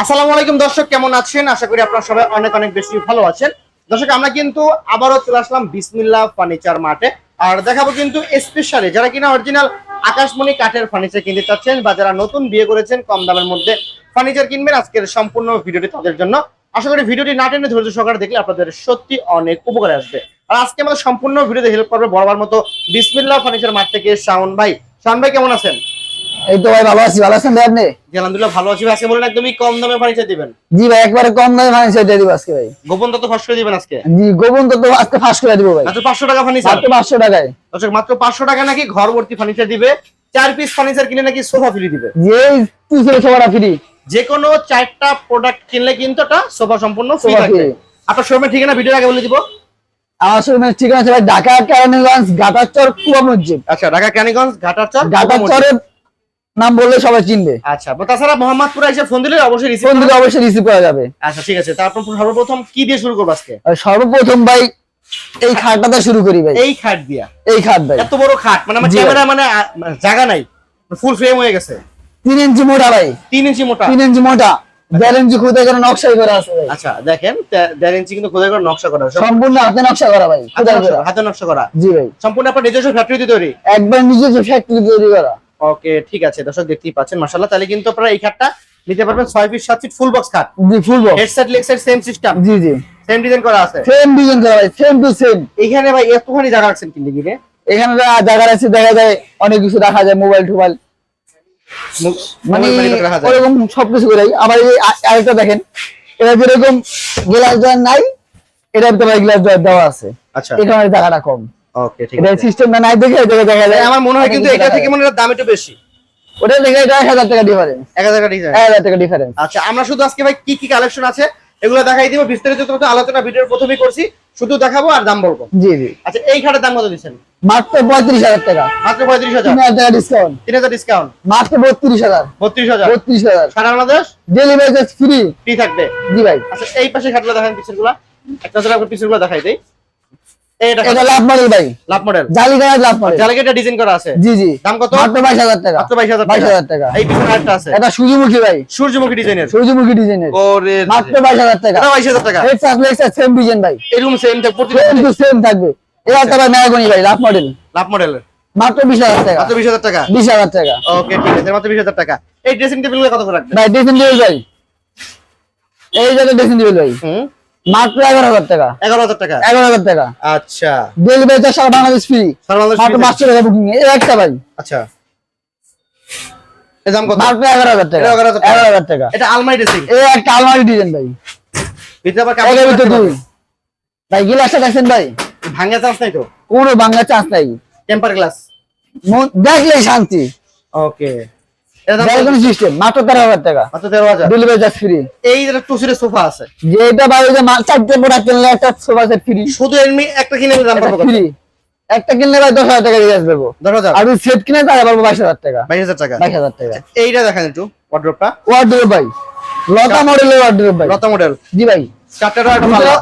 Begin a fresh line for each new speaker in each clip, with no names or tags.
আসসালামু আলাইকুম দর্শক, কেমন আছেন? আশা করি আপনারা সবাই অনেক অনেক বেশি ভালো আছেন। দর্শক, আমরা কিন্তু আবারও চলে আসলাম বিসমিল্লা ফার্নিচার মার্টে। আর দেখাবো কিন্তু স্পেশালি যারা কিনা অরিজিনাল আকাশমণি কাঠের ফার্নিচার কিনতে চাচ্ছেন বা যারা নতুন বিয়ে করেছেন কম দামের মধ্যে ফার্নিচার কিনবেন আজকের সম্পূর্ণ ভিডিওটি তাদের জন্য। আশা করি ভিডিওটি না টেনে ধৈর্য সহকারে দেখলে আপনাদের সত্যি অনেক উপকারে আসবে। আর আজকে আমাদের সম্পূর্ণ ভিডিওতে হেল্প করবে বরাবর মতো বিসমিল্লা ফার্নিচার মার্ট থেকে শাওন ভাই। শাওন ভাই, কেমন আছেন?
এই তো ভাই ভালো আছি ভালো আছেন ভাই আপনি?
আলহামদুলিল্লাহ ভালো আছি আজকে বলেন একদমই কম দামে ফার্নিচার দিবেন।
জি ভাই একবারে কম দামে ফার্নিচার দিয়ে দিব আজকে ভাই।
গোপন ফার্স্ট করে দিবেন আজকে?
জি গোপন আজকে ফাঁস করে দিব ভাই।
মাত্র পাঁচশো টাকা ফার্নিচার?
মাত্র পাঁচশো টাকায়।
দর্শক মাত্র পাঁচশো টাকা নাকি ঘর ভর্তি ফার্নিচার দিবে। চার পিস ফার্নিচার কিনে নাকি সোফা ফ্রি দিবে।
যে তুই সবার ফ্রি
যে কোনো চারটা প্রোডাক্ট কিনলে কিন্তু একটা সোফা সম্পূর্ণ ফ্রি
সোফা
থাকবে। আপনার শোরুমের ঠিকানা ভিডিওর আগে বলে দিব।
আমার শোরুমের ঠিকানা ঢাকা কেরানীগঞ্জ গাটাচর কুয়া মসজিদ।
আচ্ছা ঢাকা ক্যানিগঞ্জ ঘাটাচর
গাটাচরের নাম বললে সবাই চিনবে।
আচ্ছা তাছাড়া মোহাম্মদপুরে এসে ফোন দিলে অবশ্যই রিসিভ
ফোন দিলে অবশ্যই রিসিভ করা যাবে।
আচ্ছা ঠিক আছে তারপর সর্বপ্রথম কি দিয়ে শুরু করব আজকে?
সর্বপ্রথম ভাই এই খাটটা শুরু করি ভাই।
এই খাট দিয়া?
এই খাট ভাই।
এত বড় খাট মানে আমার ক্যামেরা মানে মানে জায়গা নাই ফুল ফ্রেম হয়ে গেছে।
তিন ইঞ্চি মোটা ভাই।
তিন ইঞ্চি মোটা?
তিন ইঞ্চি মোটা। দেড় ইঞ্চি খুদে করে নকশাই করা আছে ভাই।
আচ্ছা দেখেন দেড় ইঞ্চি কিন্তু খোদাই করে নকশা করা।
সম্পূর্ণ হাতে নকশা করা ভাই
হাতে নকশা-
করা।
হাতে নকশা করা।
জি ভাই।
সম্পূর্ণ আপনার নিজস্ব ফ্যাক্টরিতে তৈরি?
একবার নিজস্ব ফ্যাক্টরি তৈরি করা।
ওকে ঠিক আছে দর্শক দেখতেই পাচ্ছেন মাশাআল্লাহ। তাহলে কিন্তু আপনারা এই খাটটা নিতে পারবেন ছয় পিস সাত ফিট ফুল বক্স খাট।
জি full box
headset leg side same system
জি জি।
সেম ডিজাইন করা আছে?
সেম ডিজাইন করা ভাই সেম টু সেম
এখানে ভাই এতখানি জায়গা রাখছেন কিনতে গিয়ে
এখানে যা জায়গা আছে দেখা যায় অনেক কিছু রাখা যায় মোবাইল টোবাইল মানে ওরকম সবকিছু করে আবার এই আরেকটা দেখেন এটা যেরকম গ্লাস ডোর নাই এটা ভাই গ্লাস ডোর দেওয়া আছে।
আচ্ছা।
এখানে জায়গাটা কম।
ওকে ঠিক আছে।
সিস্টেমটা নাই দেখে এটা দেখা যায়
আমার মনে হয় কিন্তু এটা থেকে মনে হয় দাম একটু বেশি।
ওটা দেখে এটা এক হাজার টাকা ডিফারেন্স
এক হাজার টাকা ডিজাইন
এক হাজার টাকা ডিফারেন্স
আচ্ছা আমরা শুধু আজকে ভাই কি কি কালেকশন আছে এগুলো দেখাই দিব। বিস্তারিত তো আলোচনা ভিডিওর প্রথমেই করছি। শুধু দেখাবো আর দাম বলব।
জি জি।
আচ্ছা এই খাটের দাম কত দিচ্ছেন?
মাত্র পঁয়ত্রিশ হাজার টাকা।
মাত্র পঁয়ত্রিশ হাজার।
তিন হাজার টাকা ডিসকাউন্ট
তিন হাজার ডিসকাউন্ট
মাত্র বত্রিশ হাজার।
বত্রিশ হাজার।
বত্রিশ হাজার।
সারা Bangladesh?
Delivery charge free
free থাকবে।
জি ভাই।
আচ্ছা এই পাশে খাটগুলো দেখান পিছেরগুলা একটা জোড়া পিছের দেখাই দেই।
এটা লাভ মডেল ভাই।
Love model.
জালিগায় love model.
জালিকেটা ডিজাইন করা আছে।
জি জি।
দাম কত?
মাত্র বাইশ হাজার টাকা।
মাত্র বাইশ হাজার
বাইশ হাজার টাকা।
এই পিছনে আরেকটা আছে।
এটা সূর্যমুখী ভাই।
সূর্যমুখী ডিজাইনের
সূর্যমুখী ডিজাইনের
ওরে
মাত্র টাকা।
এটা
সেম ডিজাইন ভাই।
এরকম সেম প্রতি
সেম সেম থাকবে। এই একটা ভাই লাভ মডেল।
লাভ মডেলের
মাত্র বিশ হাজার টাকা।
মাত্র বিশ হাজার টাকা।
বিশ হাজার টাকা।
ওকে ঠিক আছে মাত্র বিশ হাজার টাকা। এই ড্রেসিং টেবিল কত করে রাখবেন?
ভাই ড্রেসিং টেবিল ভাই। এই যে ড্রেসিং টেবিল ভাই।
হুম?
মাত্র এগারো হাজার টাকা।
এগারো হাজার টাকা?
এগারো হাজার টাকা।
আচ্ছা।
ডেলিভারি চার্জ সারা বাংলাদেশ ফ্রি মাত্র পাঁচশো টাকা বুকিং একটা ভাই।
আচ্ছা। এর দাম কত?
মাত্র এগারো হাজার টাকা।
এটা 11,000
এগারো হাজার টাকা।
এটা আলমারি ড্রেসিং
এই একটা আলমারি ডিজাইন ভাই।
ভিতরে আবার
এগারো ভিতরে দুই। ভাই গিলাসটা দেখছেন ভাই?
ভাঙা চান্স নাই তো?
কোনো চান্স নাই।
টেম্পার গ্লাস
দেখলেই শান্তি।
ওকে এর দাম কত?
ড্রাগন সিস্টেম মাত্র তেরো হাজার টাকা।
মাত্র তেরো হাজার।
ডেলিভারি চার্জ ফ্রি
এই যে টু সোফা আছে।
যেটা ভাই যে চারটে প্রোডাক্ট কিনলে একটা সোফা সেট ফ্রি
শুধু এমনি একটা কিনে দাম
ফ্রি একটা কিনলে ভাই দশ হাজার টাকা রিচার্জ দেবো
দশ হাজার?
আর সেট কিনে তাহলে পারব বাইশ হাজার টাকা।
বাইশ হাজার টাকা।
বাইশ হাজার টাকা।
এইটা দেখেন একটু ওয়ার্ড্রপটা
ওয়ার্ড্রোব ভাই। লতা মডেলের ওয়ার্ড্রোব ভাই।
লতা মডেল
জি ভাই।
চারটা ডোর একটা পাল্লা।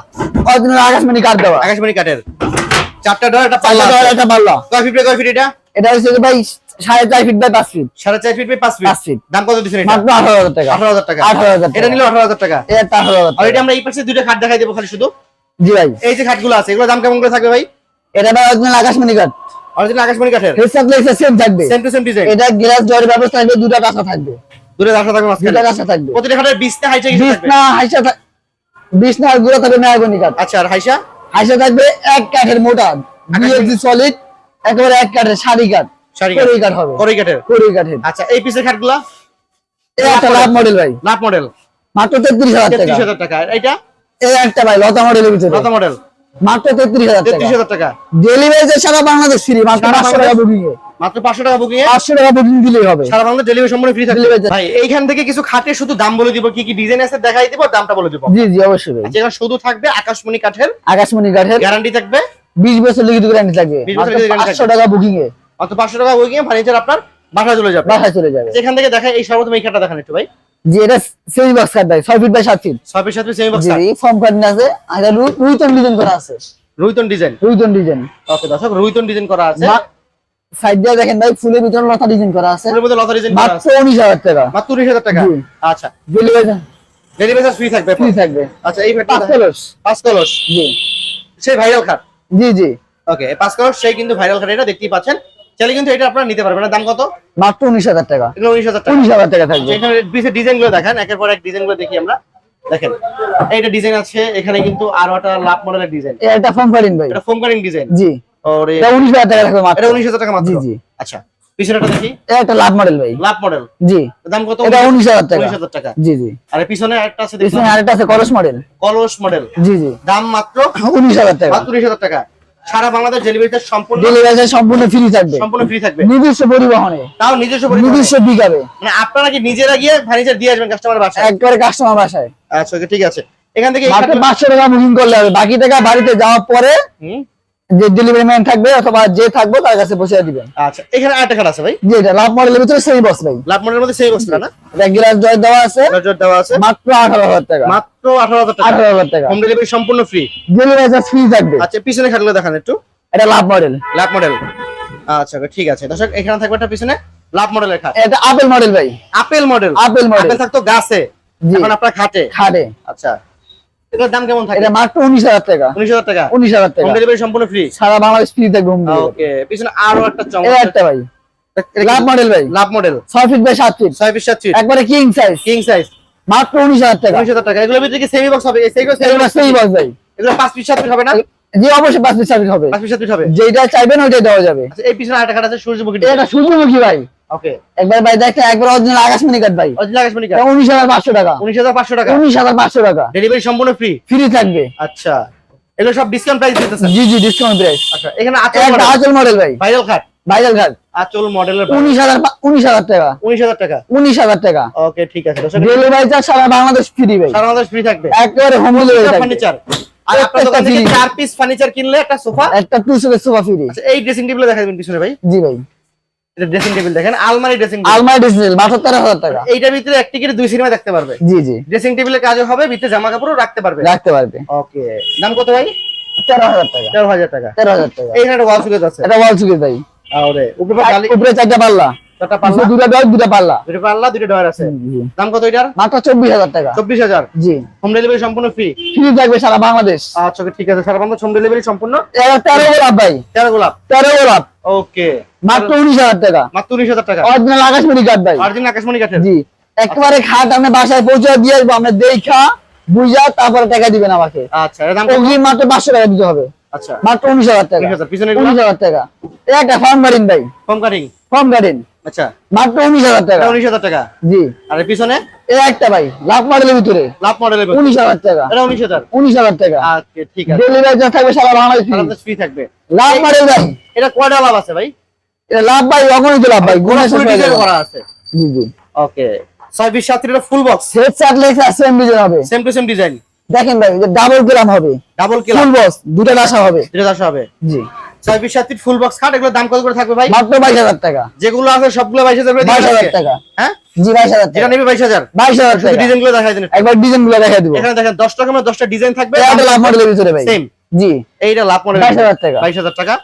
অরিজিনাল আকাশমণি কাঠ দেওয়া।
আকাশমণি কাঠের চারটা ডোর একটা
পাল্লা একটা পাল্লা।
কয় ফিট কয় ফিট এটা?
এটা হচ্ছে ভাই সাড়ে চার ফিট বাই পাঁচ ফিট
সাড়ে চার ফিট বাই পাঁচ ফিট
পাঁচ ফিট।
দাম কত দিচ্ছেন এটা?
মাত্র আঠারো হাজার টাকা।
আঠারো হাজার টাকা।
আঠারো হাজার
এটা নিল আঠারো হাজার টাকা।
এটা আঠারো হাজার
আর এটা আমরা এই পাশে দুইটা খাট দেখাই দেবো খালি শুধু।
জি ভাই।
এই যে খাটগুলো আছে এগুলো দাম কেমন করে থাকবে ভাই?
এটা ভাই অরিজিনাল আকাশমণি কাঠ
অরিজিনাল আকাশমণি কাঠের
সেম থাকবে।
সেম টু সেম ডিজাইন
এটা গ্লাস ব্যবস্থা থাকবে দুটা কাঁচা থাকবে।
দূরে রাখা থাকবে মাঝখানে।
দুটা কাঁচা থাকবে।
প্রতিটা খাটের বিশটা হাইচা কিছু থাকবে?
বিছনা হাইসা থাক- বিছনা আর গুঁড়ো থাকবে মেয়াগনি কাঠ
আচ্ছা আর হাইসা?
হাইসা থাকবে এক কাঠের মোটা। বিএসডি সলিড একেবারে এক কাঠের সারি কাঠ।
শাড়ি
হবে।
করই কাঠের। আচ্ছা এই পিসের খাটগুলা?
একটা লাভ মডেল ভাই।
লাভ মডেল
মাত্র তেত্রিশ হাজার টাকা।
টাকা। আর
এই একটা ভাই লতা মডেলের ভিতরে।
লতা মডেল
মাত্র তেত্রিশ হাজার টাকা।
তেত্রিশ হাজার টাকা।
ডেলিভারি সারা বাংলাদেশ ফ্রি মাত্র
সারা
পাঁচশো টাকা বুকিং
মাত্র পাঁচশো টাকা বুকিং
পাঁচশো টাকা বুকিং দিলেই হবে।
সারা ডেলিভারি সম্পূর্ণ ফ্রি থাকবে। ভাই এইখান থেকে কিছু খাটের শুধু দাম বলে দিব কি কি ডিজাইন আছে দেখাই দিব দামটা বলে দিব।
জি জি অবশ্যই ভাই।
যেখানে শুধু থাকবে আকাশমণি কাঠের।
আকাশমণি কাঠের।
গ্যারান্টি থাকবে?
বিশ বছর লিখিত গ্যারান্টি থাকবে।
20 বছর
মাত্র
লিখিত guarantee
পাঁচশো টাকা বুকিং এ।
মাত্র পাঁচশো টাকা বুকিং ফার্নিচার আপনার বাসায় চলে যাবে।
বাসায় চলে যাবে।
যেখান থেকে দেখায় এই সর্বপ্রথম এই খাটটা দেখান একটু ভাই।
জি এটা সেমি বক্স কাঠ ভাই ছয় ফিট বাই সাত ফিট
ছয় সাত পিস সেমি বক্স
জি ফর্ম আছে আর এটা রুইতন ডিজাইন করা আছে।
রুইতন ডিজাইন
রুইতন ডিজাইন
ওকে দর্শক রুইতন ডিজাইন করা আছে।
সাইড দিয়ে দেখেন ভাই ফুলের ভিতরে লতা ডিজাইন করা আছে।
ফুলের মধ্যে লতা ডিজাইন করা আছে।
উনিশ হাজার টাকা।
মাত্র উনিশ হাজার টাকা?
জি।
আচ্ছা।
ডেলিভারি
ফ্রি থাকবে
ফ্রি থাকবে।
আচ্ছা এই
পাঁচ কলস
পাঁচ কলস
জি।
সেই ভাইরাল খাট?
জি জি।
ওকে পাঁচ কলস সেই কিন্তু ভাইরাল খাট এটা দেখতেই পাচ্ছেন। চাইলে কিন্তু এটা আপনারা নিতে পারবেন। দাম কত?
মাত্র উনিশ হাজার টাকা।
উনিশ হাজার টাকা।
উনিশ হাজার টাকা থাকবে।
এখানে পিসের ডিজাইনগুলো দেখেন। একের পর এক ডিজাইনগুলো দেখি আমরা। দেখেন এইটা ডিজাইন আছে। এখানে কিন্তু আরও একটা লাভ মডেলের ডিজাইন
এটা ভাই।
এটা ফোম কাটিং ডিজাইন
জি।
ওরে।
এটা উনিশ হাজার টাকা থাকবে মাত্র।
এটা উনিশ হাজার টাকা মাত্র।
জি, জি।
আচ্ছা পিছনেটা দেখি।
এটা একটা লাভ মডেল ভাই।
লাভ মডেল
জি।
দাম কত?
এটা টাকা।
উনিশ হাজার টাকা।
জি জি।
আর পিছনে একটা আছে
পিছনে আরেকটা আছে কলস মডেল
কলস মডেল
জি জি।
দাম মাত্র
উনিশ হাজার টাকা।
মাত্র উনিশ হাজার টাকা। সারা বাংলাদেশ ডেলিভারিতে সম্পূর্ণ
ডেলিভারি সম্পূর্ণ ফ্রি থাকবে।
সম্পূর্ণ ফ্রি থাকবে।
নিজস্ব পরিবহনে।
তাও নিজস্ব পরিবহনে।
নিজস্ব বিকাবে
মানে আপনারা কি নিজেরা গিয়ে ফার্নিচার দিয়ে আসবেন কাস্টমার বাসায়?
একবারে কাস্টমার বাসায়।
আচ্ছা ঠিক আছে। এখান থেকে
মাত্র টাকা বুকিং করলে হবে। বাকি টাকা বাড়িতে যাওয়ার পরে যে ডেলিভারি ম্যান থাকবে অথবা যে থাকবে তার কাছে পৌঁছে দিবেন।
আচ্ছা এখানে আরেকটা আছে ভাই?
জি এটা লাভ মডেলের ভিতরে সেই বস ভাই।
লাভ মডেলের মধ্যে না?
এটা গ্লাস জয় দেওয়া আছে।
নজর দেওয়া আছে।
মাত্র আঠারো হাজার টাকা।
মাত্র আঠারো হাজার টাকা।
আঠারো হাজার টাকা।
হোম ডেলিভারি সম্পূর্ণ ফ্রি
ডেলিভারি চার্জ ফ্রি থাকবে।
আচ্ছা পিছনে খাটগুলো দেখান একটু।
এটা লাভ মডেল
লাভ মডেল আচ্ছা ঠিক আছে। দর্শক এখানে থাকবে একটা পিছনে লাভ মডেলের খাট।
এটা আপেল মডেল ভাই।
Apple model
apple model
apple থাকতো গাছে। এখন আপনার খাটে।
খাটে।
আচ্ছা। এটার দাম কেমন থাকে?
এটা মাত্র উনিশ হাজার টাকা।
উনিশ হাজার টাকা।
উনিশ হাজার টাকা।
হোম ডেলিভারি সম্পূর্ণ ফ্রি
সারা বাংলাদেশ ফ্রি থাকবে হোম ডেলিভারি
ওকে পিছনে আরও
একটা ভাই। লাভ মডেল ভাই।
Love model
feet by feet
feet
একবারে কিং সাইজ
কিং সাইজ
মাত্র উনিশ হাজার টাকা।
এগুলোর ভিতরে কি সেমি বক্স হবে?
সেই ভাই।
এগুলো পিস হবে না?
জি অবশ্যই পাঁচ পিস হবে।
পাঁচ পিস হবে।
যেটা চাইবেন ওইটাই দেওয়া যাবে।
আচ্ছা এই পিছনে আছে সূর্যমুখী
এটা সূর্যমুখী ভাই।
ওকে
একবার ভাই দেখেন একবার অরিজিনাল আকাশমণি ভাই।
আকাশমণি
টাকা।
টাকা?
উনিশ হাজার পাঁচশো টাকা।
ডেলিভারি সম্পূর্ণ ফ্রি
ফ্রি থাকবে।
আচ্ছা। এগুলো সব ডিসকাউন্ট প্রাইস দিতেছে
জি জি ডিসকাউন্ট প্রাইস
আচ্ছা এখানে আচল
একটা
মডেল
আচল ভাই।
ভাইরাল
ভাইরাল
আচল মডেলের
টাকা।
টাকা? ওকে ঠিক আছে।
ডেলিভারি চার্জ সারা বাংলাদেশ ফ্রি ভাই।
সারা বাংলাদেশ ফ্রি থাকবে।
একেবারে হোম ডেলিভারি
ফার্নিচার আর আপনার দোকান থেকে চার পিস ফার্নিচার কিনলে একটা সোফা
একটা টু সোফা ফ্রি
আচ্ছা এই ড্রেসিং টেবিল দেখা দেবেন পিছনে ভাই।
জি ভাই।
এটা ড্রেসিং টেবিল দেখেন আলমারি ড্রেসিং টেবিল
আলমারি ডিসপ্লে মাত্র তেরো হাজার টাকা।
এইটার ভিতরে এক টিকিট দুই সিনেমা দেখতে পারবে।
জি জি।
ড্রেসিং টেবিলের কাজও হবে ভিতরে জামা কাপড়ও রাখতে পারবে।
রাখতে পারবে।
ওকে দাম কত ভাই?
টাকা।
টাকা। এইখানে একটা ওয়াল সুকেজ আছে।
এটা ওয়াল সুকেজ ভাই।
আরে উপরে গালি
উপরে চারটা পাল্লা।
চারটা
পাল্লা?
পাল্লা
দুটা ডয় দুটা পাল্লা।
দুটো পাল্লা দুটো ডয়ার আছে।
জি।
দাম কত এটার?
মাত্র চব্বিশ হাজার টাকা।
চব্বিশ হাজার?
জি।
হোম ডেলিভারি সম্পূর্ণ ফ্রি
ফ্রি থাকবে সারা বাংলাদেশ।
আচ্ছা ঠিক আছে। সারা বাংলা হোম ডেলিভারি সম্পূর্ণ?
এটা তেরো গোলাপ ভাই।
তেরো গোলাপ?
তেরো গোলাপ।
ওকে।
মাত্র উনিশ হাজার টাকা।
মাত্র উনিশ হাজার টাকা?
অরিজিনাল আকাশমণি কাঠ ভাই।
অরিজিনাল আকাশমণি কাঠের
জি। একেবারে খাট আপনি বাসায় পৌঁছে দিয়ে আসব আপনি দেখা বুঝা তারপরে টাকা দিবেন আমাকে।
আচ্ছা দাম
মাত্র পাঁচশো টাকা দিতে হবে।
আচ্ছা।
মাত্র উনিশ হাজার টাকা।
উনিশ হাজার।
টাকা। একটা ফার্ম গার্ডেন ভাই।
ফোম কাটিং
ফার্ম গার্ডেন
আচ্ছা।
মাত্র উনিশ হাজার টাকা।
উনিশ হাজার টাকা?
জি।
আর পিছনে?
এই একটা ভাই লাভ মডেলের ভিতরে।
লাভ মডেলের
উনিশ হাজার টাকা।
এটা উনিশ হাজার।
উনিশ হাজার টাকা।
আচ্ছা ঠিক আছে।
ডেলিভারি চার্জ থাকবে সারা বাংলাদেশ
ফ্রি থাকবে।
লাভ মডেল ভাই।
এটা কয়টা লাভ আছে ভাই?
এটা লাভ ভাই অগণিত লাভ ভাই। গুণে।
করা আছে?
জি জি।
ওকে। ছয় বিশ সাত ফুল বক্স
সেট চার্ট লেখা সেম ডিজাইন হবে।
সেম টু সেম ডিজাইন
দেখেন ভাই ডাবল গ্রাম হবে।
ডাবল কিলার
ফুল বক্স দুটো হবে।
যেটা দশ হবে।
জি।
ছয় বিশ সাত ফুল বক্স খাট এগুলোর দাম কত করে থাকবে ভাই?
মাত্র বাইশ হাজার টাকা।
যেগুলো আছে সবগুলো বাইশ হাজার
বাইশ হাজার টাকা।
হ্যাঁ?
জি বাইশ হাজার
যেটা নেবে বাইশ হাজার।
বাইশ হাজার
ডিজাইনগুলো দেখাই দিন
একবার ডিজাইনগুলো দেখা দিব।
এখানে দেখেন দশ টাকা দশটা ডিজাইন থাকবে।
লাভ মডেলের ভিতরে ভাই।
সেম
জি।
এইটা লাভ মডেল
22,000 টাকা।
বাইশ হাজার টাকা।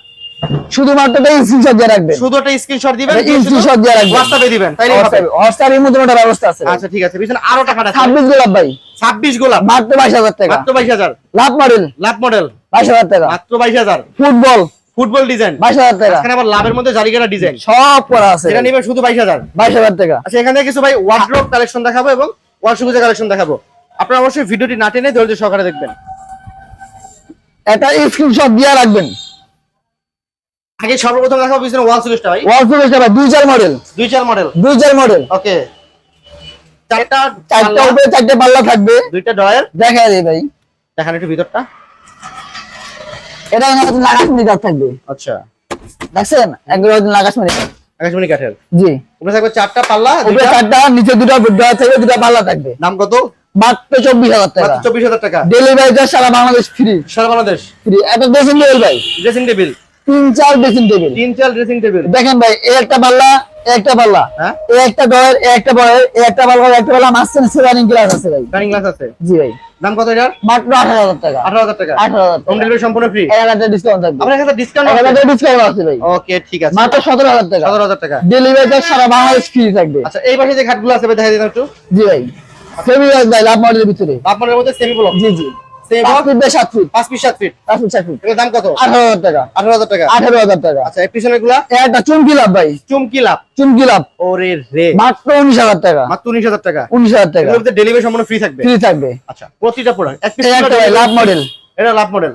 শুধুমাত্র এটা স্ক্রিনশট দিয়ে রাখবেন।
শুধু একটা স্ক্রিনশট দিবেন
স্ক্রিনশট দিয়ে রাখবেন।
হোয়াটসঅ্যাপে দিবেন তাইলে হবে।
হোয়াটসঅ্যাপের মধ্যে একটা ব্যবস্থা আছে।
আচ্ছা ঠিক আছে। পিছনে আরও টাকা আছে।
ছাব্বিশ গোলাপ ভাই।
ছাব্বিশ গোলাপ।
মাত্র টাকা।
মাত্র
লাভ মডেল
লাভ মডেল
টাকা।
মাত্র
ফুটবল
ফুটবল ডিজাইন।
বাইশ হাজার টাকা।
এখানে আবার লাভের মধ্যে জারিগারা ডিজাইন।
সব করা আছে।
এটা নিবে শুধু বাইশ হাজার।
বাইশ হাজার টাকা।
আচ্ছা এখানে কিছু ভাই ওয়ার্ড্রোব কালেকশন দেখাবো এবং ওয়াল কালেকশন দেখাবো। আপনারা অবশ্যই ভিডিওটি না টেনে ধৈর্য সহকারে দেখবেন।
এটা স্ক্রিনশট দিয়ে রাখবেন।
আগে সর্বপ্রথম দেখাবো পিছনে ওয়াল সুকেশটা ভাই।
ওয়াল ভাই দুই চার মডেল
দুই চার মডেল
দুই চার মডেল
ওকে। চারটা
চারটা উপরে চারটে পাল্লা থাকবে।
দুইটা ডয়ার
দেখা যায় ভাই।
দেখান একটু ভিতরটা।
এটা লাগাশমণি কাঠ থাকবে।
আচ্ছা।
দেখছেন? একবার লাগাশমণি কাঠ।
আকাশমণি কাঠের?
জি।
উপরে থাকবে চারটা পাল্লা
উপরে চারটা নিচে দুটো দেওয়া থাকবে দুটো পাল্লা থাকবে।
দাম কত?
মাত্র চব্বিশ হাজার টাকা।
চব্বিশ হাজার টাকা।
ডেলিভারি চার্জ সারা বাংলাদেশ ফ্রি।
সারা বাংলাদেশ?
ফ্রি। একটা ড্রেসিং টেবিল ভাই।
ড্রেসিং টেবিল
তিন চার ড্রেসিং টেবিল
তিন চার ড্রেসিং টেবিল
দেখেন ভাই এই একটা পাল্লা একটা পাল্লা।
হ্যাঁ?
একটা ডয়ের একটা বয়ের একটা পাল্লা একটা পাল্লা মাঝখানে সেরানিং গ্লাস আছে ভাই।
রানিং গ্লাস আছে?
জি ভাই।
দাম কত এটার?
মাত্র আঠারো হাজার টাকা।
আঠারো হাজার টাকা।
আঠারো হাজার
হোম
টাকা
ডেলিভারি সম্পূর্ণ ফ্রি
এক হাজার ডিসকাউন্ট থাকবে।
আপনার কাছে ডিসকাউন্ট
এক হাজার ডিসকাউন্ট আছে ভাই।
ওকে ঠিক আছে।
মাত্র সতেরো হাজার টাকা।
সতেরো হাজার টাকা।
ডেলিভারি চার্জ সারা বাংলাদেশ ফ্রি থাকবে।
আচ্ছা এই পাশে যে খাটগুলো আছে ভাই দেখা দিন একটু।
জি ভাই। সেমি ভাই লাভ মডেলের ভিতরে।
আপনার মধ্যে সেমি ব্লক
জি জি।
দাম কত
আঠারো হাজার টাকা
আঠারো হাজার টাকা
আঠারো হাজার টাকা
আচ্ছা গুলা
একটা চুমকি লাভ ভাই
চুমকি লাভ
চুমকি লাভ
ওরে রে
মাত্র উনিশ হাজার টাকা
মাত্র উনিশ হাজার টাকা
উনিশ হাজার টাকা
ডেলিভারি সম্পূর্ণ ফ্রি থাকবে
ফ্রি থাকবে
আচ্ছা প্রতিটা প্রোডাক্ট
লাভ মডেল
এটা লাভ মডেল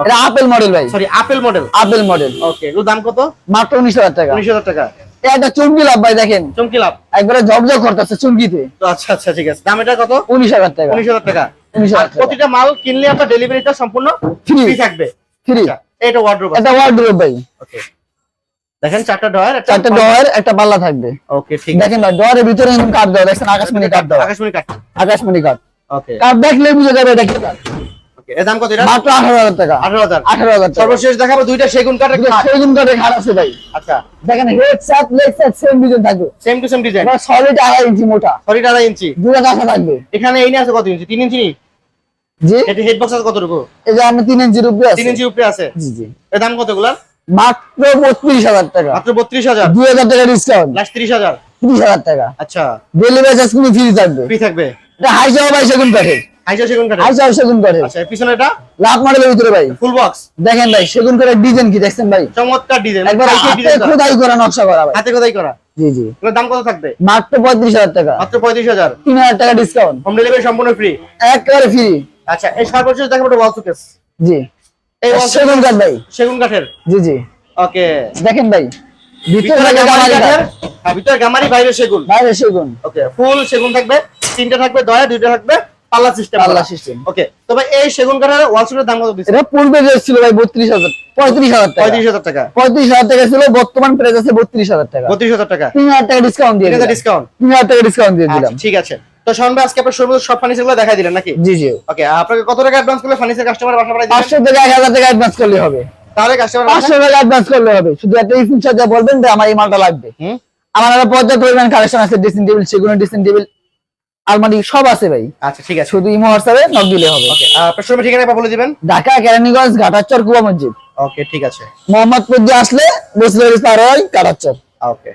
এটা আপেল মডেল ভাই
sorry apple model
apple model
okay দাম কত
মাত্র উনিশ হাজার টাকা
উনিশ হাজার টাকা
এ একটা চুমকি লাভ ভাই দেখেন
চুমকি লাভ
একবারে ঝকঝক করতেছে চুমকিতে
তো আচ্ছা আচ্ছা ঠিক আছে দাম এটা কত
উনিশ হাজার টাকা
উনিশ হাজার টাকা প্রতিটা মাল কিনলে আপনার ডেলিভারিটা সম্পূর্ণ ফ্রি থাকবে।
ফ্রি
আচ্ছা এটা ওয়ার্ড্রোব
এটা ওয়ার্ডরোব ভাই।
ওকে দেখেন চারটা ডয়ার
চারটে ডয়ার একটা পাল্লা থাকবে।
ওকে ঠিক
দেখেন ডয়ারের ভিতরে এরকম কাঠ দেওয়া দেখছেন আকাশমণি কাঠ দেওয়া।
আকাশমণি কাঠ
আকাশমণি কাঠ
ওকে
কাঠ দেখলে বুঝে যাবে এটা কি কাঠ
এর দাম কত এটা?
মাত্র আঠারো হাজার টাকা।
আঠারো হাজার।
আঠারো হাজার টাকা।
সর্বশেষ দেখাবো দুইটা সেগুন কাঠের
দুটো
খাট।
সেগুন কাঠের খাট আছে ভাই।
আচ্ছা।
দেখেন হেড লেগ সেম ডিজাইন থাকবে।
Same to same design
solid আড়াই ইঞ্চি মোটা।
ইঞ্চি
দুটো থাকবে।
এখানে এই নিয়ে আছে কত ইঞ্চি তিন ইঞ্চি
জি।
এটা হেড বক্স আছে কতটুকু?
এই আমি তিন ইঞ্চির উপরে আছে।
তিন ইঞ্চি উপরে আছে।
জি জি।
এর দাম কত
মাত্র বত্রিশ হাজার টাকা।
মাত্র বত্রিশ হাজার?
দুই হাজার টাকা ডিসকাউন্ট
লাস্ট তিরিশ হাজার?
ত্রিশ হাজার টাকা।
আচ্ছা।
ডেলিভারি চার্জ কিন্তু ফ্রি থাকবে।
ফ্রি থাকবে।
এটা হাই ভাই সেগুন কাঠের
আইসা সেগুন কাঠের
হাই সেগুন কাঠের
আচ্ছা পিছনে এটা?
লাভ মডেলের ভিতরে ভাই।
ফুল বক্স
দেখেন ভাই সেগুন কাঠের ডিজাইন কি দেখছেন ভাই?
চমৎকার ডিজাইন
একবার হাতে খোদাই করা নকশা করা ভাই।
হাতে কোথায় করা।
জি জি।
দাম কত থাকবে?
মাত্র পঁয়ত্রিশ হাজার টাকা।
মাত্র পঁয়ত্রিশ হাজার।
তিন হাজার টাকা ডিসকাউন্ট
হোম ডেলিভারি সম্পূর্ণ ফ্রি
একেবারে ফ্রি
আচ্ছা এই সর্বশেষ দেখাবো একটা ওয়াল
জি।
এই
সেগুন কাঠ ভাই।
সেগুন কাঠের।
জি জি।
ওকে।
দেখেন ভাই ভিতরে
গামারি কাঠের
কাঠ,
হ্যাঁ, ভিতরে গামারি বাইরে সেগুন।
বাইরে সেগুন।
ওকে ফুল সেগুন থাকবে তিনটা থাকবে দয়া দুইটা থাকবে পাল্লা সিস্টেম
পাল্লা system।
ওকে তবে এই সেগুন কাঠের ওয়াল দাম কত দিচ্ছে
এটা পূর্বে রেট ছিল ভাই বত্রিশ হাজার পঁয়ত্রিশ হাজার টাকা।
পঁয়ত্রিশ হাজার টাকা।
পঁয়ত্রিশ হাজার টাকা ছিল বর্তমান প্রাইস আছে বত্রিশ হাজার টাকা।
বত্রিশ হাজার টাকা।
তিন হাজার টাকা ডিসকাউন্ট দিয়ে দিলাম।
ডিসকাউন্ট
টাকা ডিসকাউন্ট দিয়ে দিলাম।
আচ্ছা, ঠিক আছে। তো আজকে আপনার সর্বোচ্চ সব ফার্নিচারগুলো দেখাই দিলেন নাকি?
জি জি।
ওকে আপনাকে কত টাকা অ্যাডভান্স করলে ফার্নিচার কাস্টমার বাসা বাড়াই দিবেন?
পাঁচশো থেকে এক হাজার টাকা অ্যাডভান্স করলে হবে।
তাহলে কাস্টমার
পাঁচশো টাকা অ্যাডভান্স করলে হবে। শুধু একটা স্ক্রিনশট দিয়ে বলবেন যে আমার এই মালটা লাগবে। আমার আরও পর্যাপ্ত পরিমাণ কালেকশন আছে ড্রেসিং টেবিল সেগুলো ড্রেসিং টেবিল আলমারি সব আছে ভাই।
আচ্ছা ঠিক আছে।
শুধু ইমো হোয়াটসঅ্যাপে নক দিলে হবে।
ওকে আপনার সময় ঠিকানা বলে দিবেন?
ঢাকা কেরানীগঞ্জ ঘাটাচর কুয়া মসজিদ।
ওকে ঠিক আছে।
মোহাম্মদপুর দিয়ে আসলে বসলে পার হয় কাটাচর
ওকে।